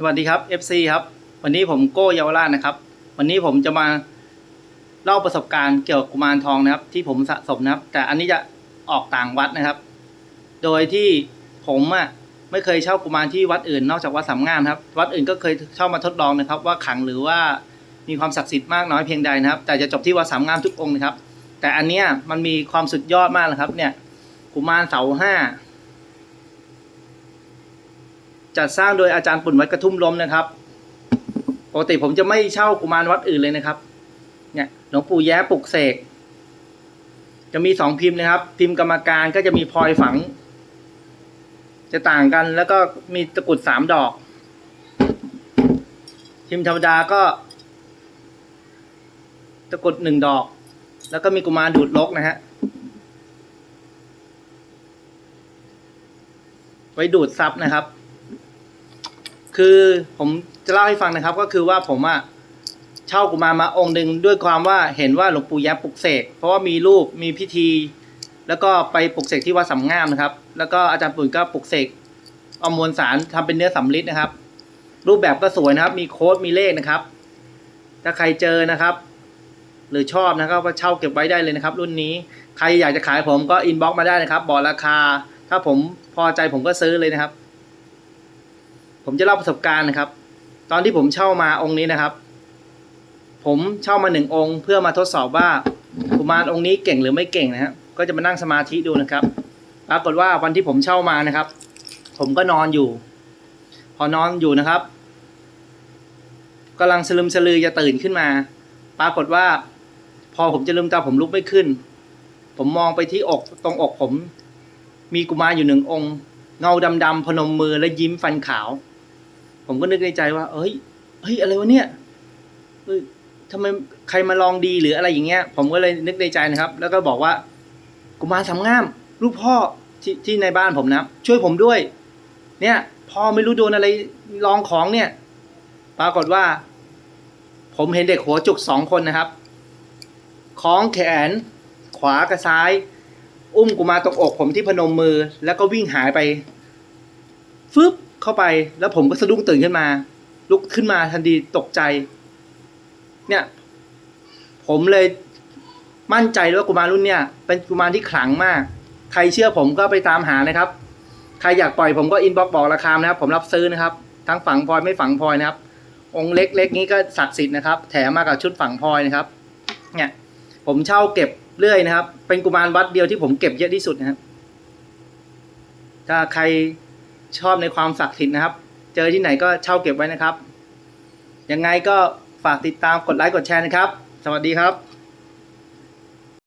สวัสดีครับ FC ครับ วันนี้ผมโก้เยาวราชนะครับ วันนี้ผมจะมาเล่าประสบการณ์เกี่ยวกับกุมารทองนะครับ ที่ผมสะสมนะครับ แต่อันนี้จะออกต่างวัดนะครับ โดยที่ผมอะไม่เคยเช่ากุมารที่วัดอื่น นอกจากวัดสามงามครับ วัดอื่นก็เคยเช่ามาทดลองนะครับ ว่าขังหรือว่ามีความศักดิ์สิทธิ์มากน้อยเพียงใดนะครับ แต่จะจบที่วัดสามงามทุกองค์นะครับ แต่อันเนี้ยมันมีความสุดยอดมากเลยครับ เนี่ยกุมารเสาห้า จัดสร้างโดยอาจารย์ปุ่นวัดกระทุ่มล้มนะครับ ปกติผมจะไม่เช่ากุมารวัดอื่นเลยนะครับ เนี่ยหลวงปู่แย้ปลุกเสก จะมีสองพิมพ์นะครับ พิมพ์กรรมการก็จะมีพลอยฝัง จะต่างกันแล้วก็มีตะกุดสามดอก พิมพ์ธรรมดาก็ตะกุดหนึ่งดอก แล้วก็มีกุมารดูดลกนะฮะไว้ดูดซับนะครับ คือผมจะเล่าให้ฟังนะครับ ก็คือว่าผมอะเช่ากุมารมาองค์หนึ่งด้วยความว่าเห็นว่าหลวงปู่แย้มปลุกเสกเพราะว่ามีรูปมีพิธี แล้วก็ไปปลุกเสกที่วัดสำงามนะครับ แล้วก็อาจารย์ปุ่นก็ปลุกเสกเอามวลสารทำเป็นเนื้อสำลิดนะครับ รูปแบบก็สวยนะครับ มีโค้ดมีเลขนะครับ ถ้าใครเจอนะครับ หรือชอบนะครับก็เช่าเก็บไว้ได้เลยนะครับ รุ่นนี้ใครอยากจะขายผมก็อินบ็อกมาได้นะครับ บอกราคา ถ้าผมพอใจผมก็ซื้อเลยนะครับ ผมจะเล่าประสบการณ์นะครับ ตอนที่ผมเช่ามาองค์นี้นะครับ ผมเช่ามาหนึ่งองค์ เพื่อมาทดสอบว่ากุมารองค์นี้เก่งหรือไม่เก่งนะฮะก็จะมานั่งสมาธิดูนะครับปรากฏว่าวันที่ผมเช่ามานะครับ ผมก็นอนอยู่ พอนอนอยู่นะครับกำลังสลึมสลือจะตื่นขึ้นมา ปรากฏว่า พอผมจะลืมตาผมลุกไม่ขึ้น ผมมองไปที่อกตรงอกผม มีกุมารอยู่หนึ่งองค์ เงาดำๆพนมมือและยิ้มฟันขาว ผมก็นึกในใจว่าเอ้ย เฮ้ย อะไรวะเนี่ยเฮ้ยทำไมใครมาลองดีหรืออะไรอย่างเงี้ย ผมก็เลยนึกในใจนะครับ แล้วก็บอกว่ากุมารสามงามลูกพ่อที่ที่ในบ้านผมนะช่วยผมด้วย เนี่ยพ่อไม่รู้โดนอะไรลองของเนี่ย ปรากฏว่า ผมเห็นเด็กหัวจุกสองคนนะครับคล้องแขน ขวากับซ้าย อุ้มกุมารตรงอกผมที่พนมมือ แล้วก็วิ่งหายไปฟึบ เข้าไป แล้วผมก็สะดุ้งตื่นขึ้นมา ลุกขึ้นมาทันทีตกใจ เนี่ย ผมเลยมั่นใจเลยว่ากุมารรุ่นเนี่ย เป็นกุมารที่ขลังมาก ใครเชื่อผมก็ไปตามหานะครับ ใครอยากปล่อยผมก็อินบ็อกบอกราคานะครับ ผมรับซื้อนะครับ ทั้งฝังพลอยไม่ฝังพลอยนะครับ องค์เล็กๆนี้ก็ศักดิ์สิทธิ์นะครับ แถมมากับชุดฝังพลอยนะครับ เนี่ย ผมเช่าเก็บเรื่อยนะครับ เป็นกุมารวัดเดียวที่ผมเก็บเยอะที่สุดนะครับถ้าใคร ชอบในความศักดิ์สิทธิ์นะครับ เจอที่ไหนก็เช่าเก็บไว้นะครับ ยังไงก็ฝากติดตามกดไลค์กดแชร์นะครับ สวัสดีครับ